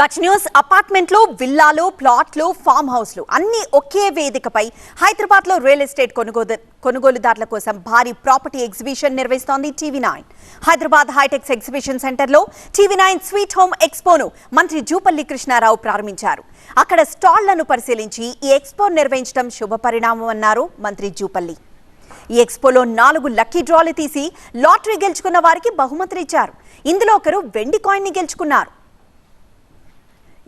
Bucks news అపార్ట్మెంట్లు విల్లాలు ప్లాట్లు form హౌస్లు అన్ని ఒకే వేదికపై హైదరాబాద్లో రియల్ ఎస్టేట్ కొనుగోలు కొనుగోలుదారుల కోసం భారీ ప్రాపర్టీ ఎగ్జిబిషన్ నిర్వహిస్తోంది TV nine. Hyderabad HITEX exhibition సెంటర్లో టీవీ నైన్ స్వీట్ హోమ్ ఎక్స్పోను మంత్రి జూపల్లి కృష్ణారావు ప్రారంభించారు. అక్కడ స్టాళ్ళను పరిశీలించి ఈ ఎక్స్పో నిర్వహించడం శుభపరిణామం అన్నారు మంత్రి జూపల్లి. ఈ ఎక్స్పోలో నాలుగు లక్కీ డ్రాలు తీసి లాటరీ గెలుచుకున్న వారికి బహుమతులు ఇచ్చారు. ఇందులో ఒకరు వెండి కాయిన్ని గెలుచుకున్నారు.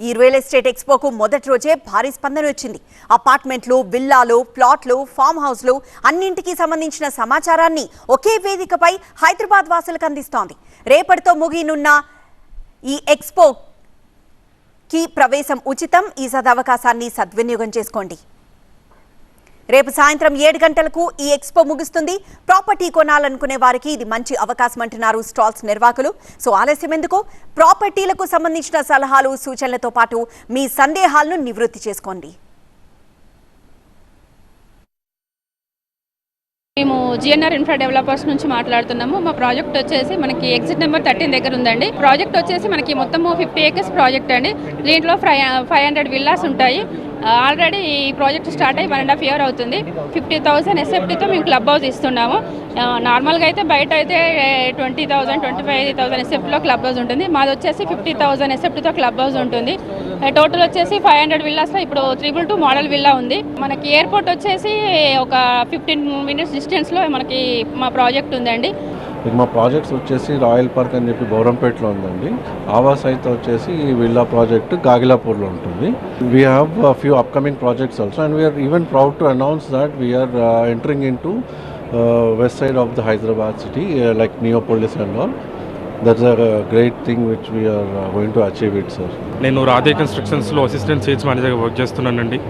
ఈ రియల్ ఎస్టేట్ ఎక్స్పోకు మొదటి రోజే భారీ స్పందన వచ్చింది. అపార్ట్మెంట్లు విల్లాలు ప్లాట్లు ఫామ్ హౌస్లు అన్నింటికీ సంబంధించిన సమాచారాన్ని ఒకే వేదికపై హైదరాబాద్ వాసులకు అందిస్తోంది. రేపటితో ముగియనున్న ఈ ఎక్స్పో కి ప్రవేశం ఉచితం. ఈ సదవకాశాన్ని సద్వినియోగం చేసుకోండి. రేపు సాయంత్రం ఏడు గంటలకు ఈ ఎక్స్పో ముగుస్తుంది. ప్రాపర్టీ కొనాలనుకునే వారికి ఇది మంచి అవకాశం అంటున్నారు స్టాల్స్ నిర్వాహకులు. సో ఆలస్యం ఎందుకు? ప్రాపర్టీలకు సంబంధించిన సలహాలు సూచనలతో పాటు మీ సందేహాలను నివృత్తి చేసుకోండి. మేము జిఎన్ఆర్ ఇన్ఫ్రా డెవలపర్స్ నుంచి మాట్లాడుతున్నాము. మా ప్రాజెక్ట్ వచ్చేసి మనకి ఎగ్జిట్ నెంబర్ థర్టీన్ దగ్గర ఉందండి. ప్రాజెక్ట్ వచ్చేసి మనకి మొత్తము ఫిఫ్టీ ఏకర్స్ ప్రాజెక్ట్ అండి. దీంట్లో ఫైవ్ ఫైవ్ హండ్రెడ్ విల్లాస్ ఉంటాయి. ఆల్రెడీ ఈ ప్రాజెక్ట్ స్టార్ట్ అయ్యి వన్ అండ్ హాఫ్ ఇయర్ అవుతుంది. ఫిఫ్టీ థౌసండ్ ఎస్ఎఫ్టీతో మేము క్లబ్ హౌస్ ఇస్తున్నాము. నార్మల్గా అయితే బయట అయితే twenty thousand twenty five thousand ఎస్ఎఫ్టీలో club house ఉంటుంది. మాది వచ్చేసి ఫిఫ్టీ థౌసండ్ ఎస్ఎఫ్టీతో క్లబ్ హౌస్ ఉంటుంది. టోటల్ వచ్చేసి ఫైవ్ హండ్రెడ్ విల్లాస్లో ఇప్పుడు త్రిబుల్ టూ మోడల్ విల్లా ఉంది. మనకి ఎయిర్పోర్ట్ వచ్చేసి ఒక ఫిఫ్టీన్ మినిట్స్ డిస్టెన్స్లో మనకి మా ప్రాజెక్ట్ ఉందండి. ఇక మా ప్రాజెక్ట్స్ వచ్చేసి రాయల్ పార్క్ అని చెప్పి గౌరంపేటలో ఉందండి. ఆవాస్ అయితే వచ్చేసి ఈ విల్లా ప్రాజెక్ట్ గాగిలాపూర్లో ఉంటుంది. We have few upcoming projects also and we are even proud to announce that we are entering into west side of the Hyderabad city like Neopolis and all that's a great thing which we are going to achieve it sir నేను రాధే కన్స్ట్రక్షన్స్లో assistant sales మేనేజర్గా work చేస్తున్నానండి.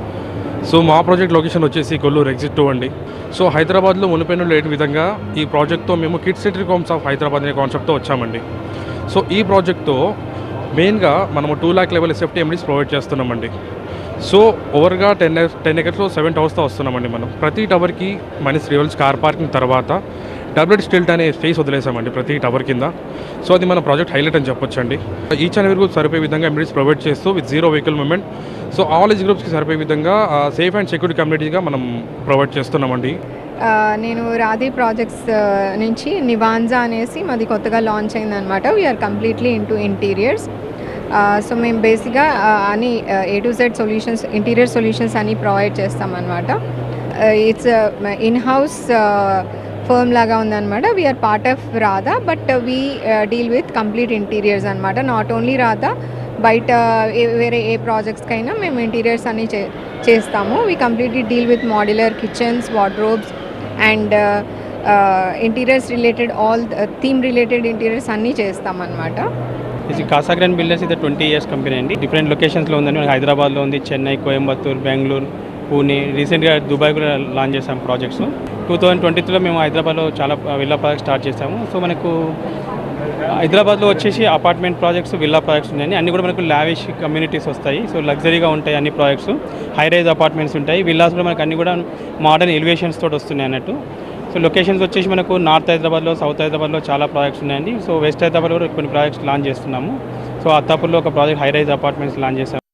So మా project location వచ్చేసి Kolluru exit two అండి. So హైదరాబాద్లో మునిపెన్ను లేని విధంగా ఈ ప్రాజెక్ట్తో మేము కిడ్స్ సిటీకామ్స్ ఆఫ్ హైదరాబాద్ అనే కాన్సెప్ట్తో వచ్చామండి. సో ఈ ప్రాజెక్ట్తో మెయిన్గా మనము టూ ల్యాక్ లెవెల్ ఎస్ఎఫ్టీ ఎండీస్ ప్రొవైడ్ చేస్తున్నామండి. సో ఓవర్గా టెన్ టెన్ ఎకర్స్లో సెవెన్ టవర్స్తో వస్తున్నామండి మనం. ప్రతి టవర్కి మైనస్ రివల్స్ కార్ పార్కింగ్ తర్వాత డబ్లెట్ స్టిల్ట్ అనే స్పేస్ వదిలేసామండి ప్రతి టవర్ కింద. సో అది మన ప్రాజెక్ట్ హైలైట్ అని చెప్పొచ్చండి. ఈచ్ అండ్ ఎవరి సరిపోయే విధంగా ఎంబీడీస్ ప్రొవైడ్ చేస్తూ with zero vehicle moment so all age గ్రూప్స్కి సరిపోయే విధంగా సేఫ్ అండ్ సెక్యూరిటీ కమ్యూనిటీగా మనం ప్రొవైడ్ చేస్తున్నామండి. నేను రాధే ప్రాజెక్ట్స్ నుంచి నివాన్జా అనేసి మాది కొత్తగా లాంచ్ అయిందనమాట we are completely into interiors so మేము బేసిక్గా అన్ని A to Z solutions interior solutions అన్నీ ప్రొవైడ్ చేస్తామన్నమాట. ఇట్స్ ఇన్ హౌస్ ఫర్మ్ లాగా ఉందన్నమాట. We are part of Radha but we deal with complete interiors అనమాట నాట్ ఓన్లీ రాధా బయట వేరే ఏ ప్రాజెక్ట్స్కైనా మేము ఇంటీరియర్స్ అన్ని చే చేస్తాము. We completely deal with modular kitchens wardrobes and interiors related all theme related interiors అన్నీ చేస్తామన్నమాట. ఇది కాసాగ్రాన్ బిల్డర్స్ ఇది ట్వంటీ ఇయర్స్ కంపెనీ అండి. డిఫరెంట్ లొకేషన్స్లో ఉందండి. మనకి హైదరాబాద్లో ఉంది చెన్నై కోయంబత్తూర్ బెంగళూరు పూణే. రీసెంట్గా దుబాయ్ కూడా లాంచ్ చేసాం ప్రాజెక్ట్స్ టూ థౌజండ్ ట్వంటీ త్రీలో మేము హైదరాబాద్లో చాలా విల్లా ప్రాజెక్ట్ స్టార్ట్ చేసాము సో మనకు హైదరాబాద్లో వచ్చేసి అపార్ట్మెంట్ ప్రాజెక్ట్స్ విల్లా ప్రాజెక్ట్స్ ఉన్నాయి అన్ని కూడా మనకు లావిష్ కమ్యూనిటీస్ వస్తాయి. సో లగ్జరీగా ఉంటాయి అన్ని ప్రాజెక్ట్స్. హై రైజ్ అపార్ట్మెంట్స్ ఉంటాయి. విల్లాస్ కూడా మనకు అన్ని కూడా మోడర్న్ ఎలివేషన్స్ తోటి వస్తున్నాయి అన్నట్టు. సో లొకేషన్స్ వచ్చేసి మనకు నార్త్ హైదరాబాద్లో సౌత్ హైదరాబాద్లో చాలా ప్రాజెక్ట్స్ ఉన్నాయండి. సో వెస్ట్ హైదరాబాద్లో కూడా కొన్ని ప్రాజెక్ట్స్ లాంచ్ చేస్తున్నాము. సో అత్తాపూర్లో ఒక project high rise apartments launch చేస్తాము